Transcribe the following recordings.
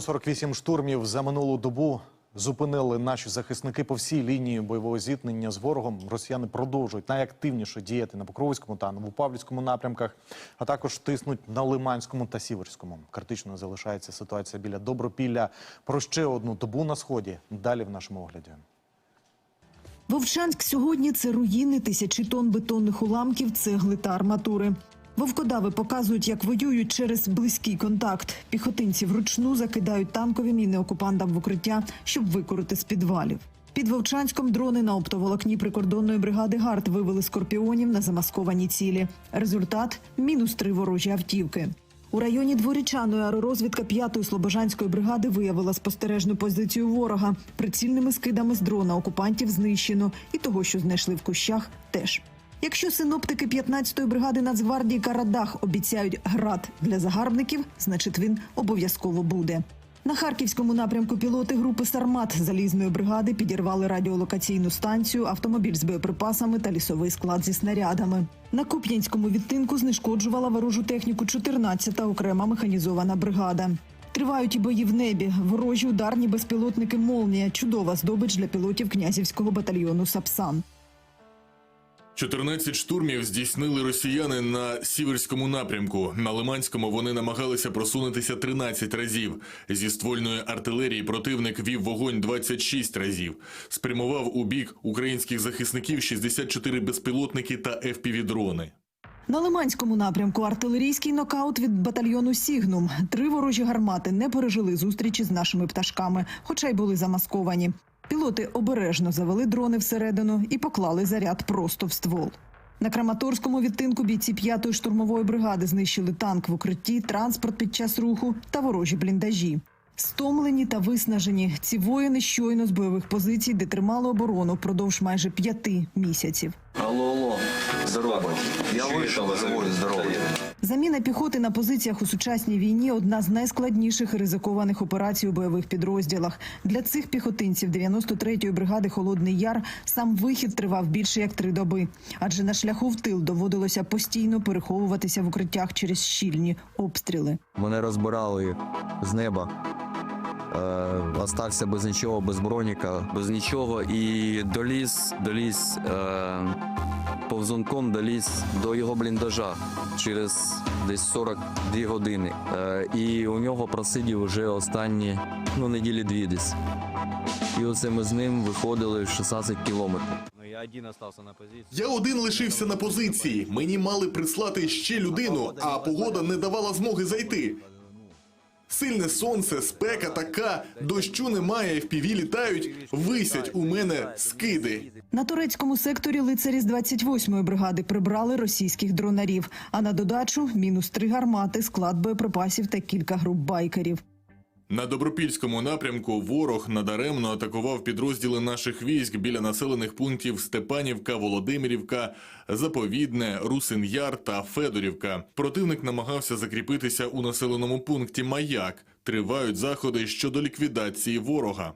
148 штурмів за минулу добу зупинили наші захисники по всій лінії бойового зіткнення з ворогом. Росіяни продовжують найактивніше діяти на Покровському та Новопавлівському напрямках, а також тиснуть на Лиманському та Сіверському. Критичною залишається ситуація біля Добропілля. Про ще одну добу на сході. Далі в нашому огляді. Вовчанськ сьогодні це руїни тисячі тонн бетонних уламків, цегли та арматури. Вовкодави показують, як воюють через близький контакт. Піхотинці вручну закидають танкові міни окупантам в укриття, щоб викорити з підвалів. Під Вовчанськом дрони на оптоволокні прикордонної бригади ГАРД вивели скорпіонів на замасковані цілі. Результат мінус три ворожі автівки. У районі Дворічаної аеророзвідка 5-ї Слобожанської бригади виявила спостережну позицію ворога. Прицільними скидами з дрона окупантів знищено, і того, що знайшли в кущах, теж. Якщо синоптики 15-ї бригади Нацгвардії Карадах обіцяють град для загарбників, значить він обов'язково буде. На харківському напрямку пілоти групи Сармат залізної бригади підірвали радіолокаційну станцію, автомобіль з боєприпасами та лісовий склад зі снарядами. На Куп'янському відтинку знешкоджувала ворожу техніку 14-та окрема механізована бригада. Тривають і бої в небі. Ворожі ударні безпілотники Молнія. Чудова здобич для пілотів князівського батальйону Сапсан. 14 штурмів здійснили росіяни на сіверському напрямку. На Лиманському вони намагалися просунутися 13 разів. Зі ствольної артилерії противник вів вогонь 26 разів. Спрямував у бік українських захисників 64 безпілотники та FPV-дрони. На Лиманському напрямку артилерійський нокаут від батальйону Сігнум. Три ворожі гармати не пережили зустрічі з нашими пташками, хоча й були замасковані. Пілоти обережно завели дрони всередину і поклали заряд просто в ствол. На Краматорському відтинку бійці 5-ї штурмової бригади знищили танк в укритті, транспорт під час руху та ворожі бліндажі. Стомлені та виснажені ці воїни щойно з бойових позицій, де тримали оборону впродовж майже п'яти місяців. Алло, алло, здорово. Я вышел, живой, здоровый. Заміна піхоти на позиціях у сучасній війні одна з найскладніших і ризикованих операцій у бойових підрозділах. Для цих піхотинців 93-ї бригади Холодний Яр сам вихід тривав більше як три доби, адже на шляху в тил доводилося постійно переховуватися в укриттях через щільні обстріли. Мене розбирали з неба. Е, остався без нічого, без броніка, без нічого. І доліз, доліз е, повзунком доліз до його бліндажа через десь 42 години. Е, і у нього просидів вже останні ну, неділі дві десь. І оце ми з ним виходили в 16 кілометрів. Ну, я один остался на позиции. Я один лишився на позиції. Мені мали прислати ще людину, а погода не давала змоги зайти. Сильне сонце, спека така, дощу немає, FPV літають, висять у мене скиди. На турецькому секторі лицарі з 28-ї бригади прибрали російських дронарів. А на додачу мінус три гармати, склад боєприпасів та кілька груп байкерів. На Добропільському напрямку ворог надаремно атакував підрозділи наших військ біля населених пунктів Степанівка, Володимирівка, Заповідне, Русин-Яр та Федорівка. Противник намагався закріпитися у населеному пункті Маяк. Тривають заходи щодо ліквідації ворога.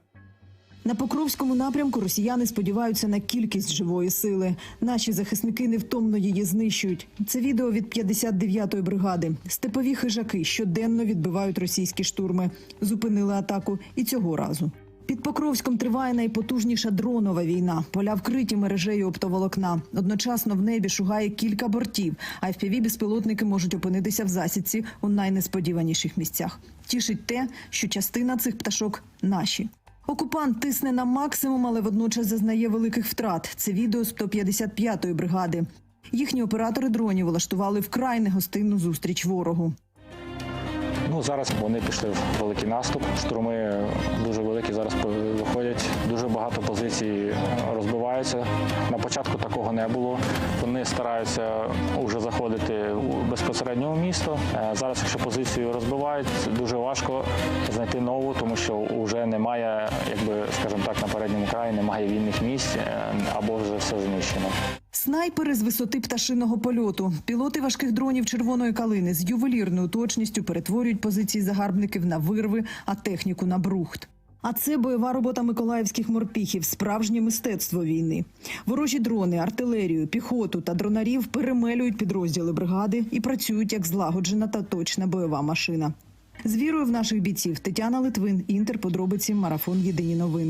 На Покровському напрямку росіяни сподіваються на кількість живої сили. Наші захисники невтомно її знищують. Це відео від 59-ї бригади. Степові хижаки щоденно відбивають російські штурми. Зупинили атаку і цього разу. Під Покровськом триває найпотужніша дронова війна. Поля вкриті мережею оптоволокна. Одночасно в небі шугає кілька бортів, а fpv безпілотники можуть опинитися в засідці у найнесподіваніших місцях. Тішить те, що частина цих пташок наші. Окупант тисне на максимум, але водночас зазнає великих втрат. Це відео з 155-ї бригади. Їхні оператори дронів влаштували вкрай негостинну зустріч ворогу. Ну зараз вони пішли в великий наступ. Штурми дуже великі зараз виходять. Дуже багато позицій розбиваються. На початку такого не було. Вони стараються вже заходити у безпосередньо в місто. Е, Зараз, якщо позицію розбивають, дуже важко знайти нову, тому що вже немає, якби скажімо так, на передньому краї немає вільних місць е, або вже все знищено. Снайпери з висоти пташиного польоту. Пілоти важких дронів червоної калини з ювелірною точністю перетворюють позиції загарбників на вирви, а техніку на брухт. А це бойова робота миколаївських морпіхів, справжнє мистецтво війни. Ворожі дрони, артилерію, піхоту та дронарів перемелюють підрозділи бригади і працюють як злагоджена та точна бойова машина. З вірою в наших бійців Тетяна Литвин, Інтер, подробиці, марафон Єдині новини.